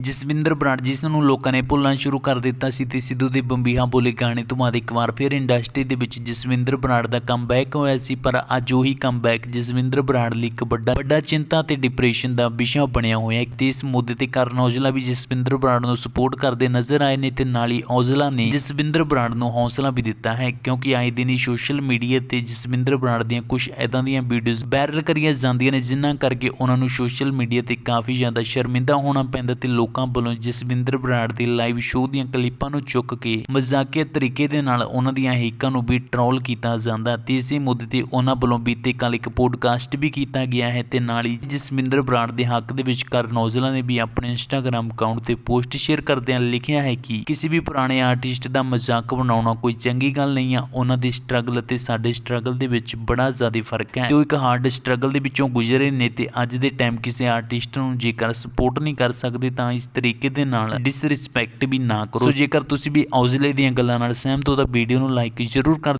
ਜਸਵਿੰਦਰ ਬਰਾੜ ਜਿਸ ਨੂੰ ਲੋਕਾਂ ਨੇ ਭੁੱਲਣਾ ਸ਼ੁਰੂ ਕਰ ਦਿੱਤਾ ਸੀ ਤੇ ਸਿੱਧੂ ਦੇ ਬੰਬੀਹਾ ਬੋਲੇ ਗਾਣੇ ਤੋਂ ਬਾਅਦ ਇੱਕ ਵਾਰ ਫਿਰ ਇੰਡਸਟਰੀ ਦੇ ਵਿੱਚ ਜਸਵਿੰਦਰ ਬਰਾੜ ਦਾ ਕਮਬੈਕ ਹੋਇਆ ਸੀ, ਪਰ ਅੱਜ ਉਹੀ ਕਮਬੈਕ ਜਸਵਿੰਦਰ ਬਰਾੜ ਲਈ ਇੱਕ ਵੱਡਾ ਵੱਡਾ ਚਿੰਤਾ ਤੇ ਡਿਪਰੈਸ਼ਨ ਦਾ ਵਿਸ਼ਾ ਬਣਿਆ ਹੋਇਆ ਹੈ ਤੇ ਇਸ ਮੁੱਦੇ ਤੇ ਕਰਨ ਔਜਲਾ ਵੀ ਜਸਵਿੰਦਰ ਬਰਾੜ ਨੂੰ ਸਪੋਰਟ ਕਰਦੇ ਨਜ਼ਰ ਆਏ ਨੇ ਤੇ ਨਾਲ ਹੀ ਔਜਲਾ ਨੇ ਜਸਵਿੰਦਰ ਬਰਾੜ ਨੂੰ ਹੌਸਲਾ ਵੀ ਦਿੱਤਾ ਹੈ, ਕਿਉਂਕਿ ਆਏ ਦਿਨ ਹੀ ਸੋਸ਼ਲ ਮੀਡੀਆ ਤੇ ਜਸਵਿੰਦਰ ਬਰਾੜ ਦੀਆਂ ਕੁਝ ਐਦਾਂ ਦੀਆਂ ਵੀਡੀਓਜ਼ ਵਾਇਰਲ ਕਰੀਆਂ ਜਾਂਦੀਆਂ ਨੇ, ਜਿਨ੍ਹਾਂ ਕਰਕੇ ਉਹਨਾਂ ਨੂੰ ਸੋਸ਼ਲ ਮੀਡੀਆ ਤੇ ਕਾਫੀ ਜ਼ਿਆਦਾ ਸ਼ਰਮਿੰਦਾ ਹੋਣਾ ਪੈਂਦਾ ਤੇ ਲੋਕ ਲੋਕਾਂ ਵੱਲੋਂ ਜਸਵਿੰਦਰ ਬਰਾੜ ਦੇ ਲਾਈਵ ਸ਼ੋਅ ਦੀਆਂ ਕਲਿੱਪਾਂ ਨੂੰ ਚੁੱਕ ਕੇ ਮਜ਼ਾਕੀਆ ਤਰੀਕੇ ਦੇ ਨਾਲ ਉਹਨਾਂ ਦੀਆਂ ਹੀਕਾਂ ਨੂੰ ਵੀ ਟਰੋਲ ਕੀਤਾ ਜਾਂਦਾ ਤੇ ਇਸੇ ਮੁੱਦੇ ਤੇ ਉਹਨਾਂ ਵੱਲੋਂ ਬੀਤੇ ਕੱਲ ਇੱਕ ਪੋਡਕਾਸਟ ਵੀ ਕੀਤਾ ਗਿਆ ਹੈ ਤੇ ਨਾਲ ਹੀ ਜਸਵਿੰਦਰ ਬਰਾੜ ਦੇ ਹੱਕ ਦੇ ਵਿੱਚ ਕਰਨ ਔਜਲਾ ਨੇ ਵੀ ਆਪਣੇ ਇੰਸਟਾਗ੍ਰam ਅਕਾਊਂਟ ਤੇ ਪੋਸਟ ਸ਼ੇਅਰ ਕਰਦਿਆਂ ਲਿਖਿਆ ਹੈ ਕਿ ਕਿਸੇ ਵੀ ਪੁਰਾਣੇ ਆਰਟਿਸਟ ਦਾ ਮਜ਼ਾਕ ਬਣਾਉਣਾ ਕੋਈ ਚੰਗੀ ਗੱਲ ਨਹੀਂ ਆ। ਉਹਨਾਂ ਦੇ ਸਟਰਗਲ ਅਤੇ ਸਾਡੇ ਸਟਰਗਲ ਦੇ ਵਿੱਚ ਬੜਾ ਜ਼ਿਆਦਾ ਫ਼ਰਕ ਹੈ। ਤੇ ਉਹ ਇੱਕ ਹਾਰਡ ਸਟਰਗਲ ਦੇ ਵਿੱਚੋਂ ਗੁਜ਼ਰੇ ਨੇ ਤੇ ਅੱਜ ਦੇ ਟਾਈਮ ਕਿਸੇ ਆਰਟਿਸਟ ਨੂੰ ਜੇਕਰ ਸਪੋਰਟ ਨਹੀਂ ਕਰ ਸਕਦੇ ਤਾਂ ਇਸ ਤਰੀਕੇ ਦੇ ਨਾਲ ਡਿਸਰਿਸਪੈਕਟ ਵੀ ਨਾ ਕਰੋ। ਸੋ ਜੇਕਰ ਤੁਸੀਂ ਵੀ ਔਜਲੇ ਦੀਆਂ ਗੱਲਾਂ ਨਾਲ ਸਹਿਮਤ ਹੋ ਤਾਂ ਵੀਡੀਓ ਨੂੰ ਲਾਈਕ ਜ਼ਰੂਰ ਕਰ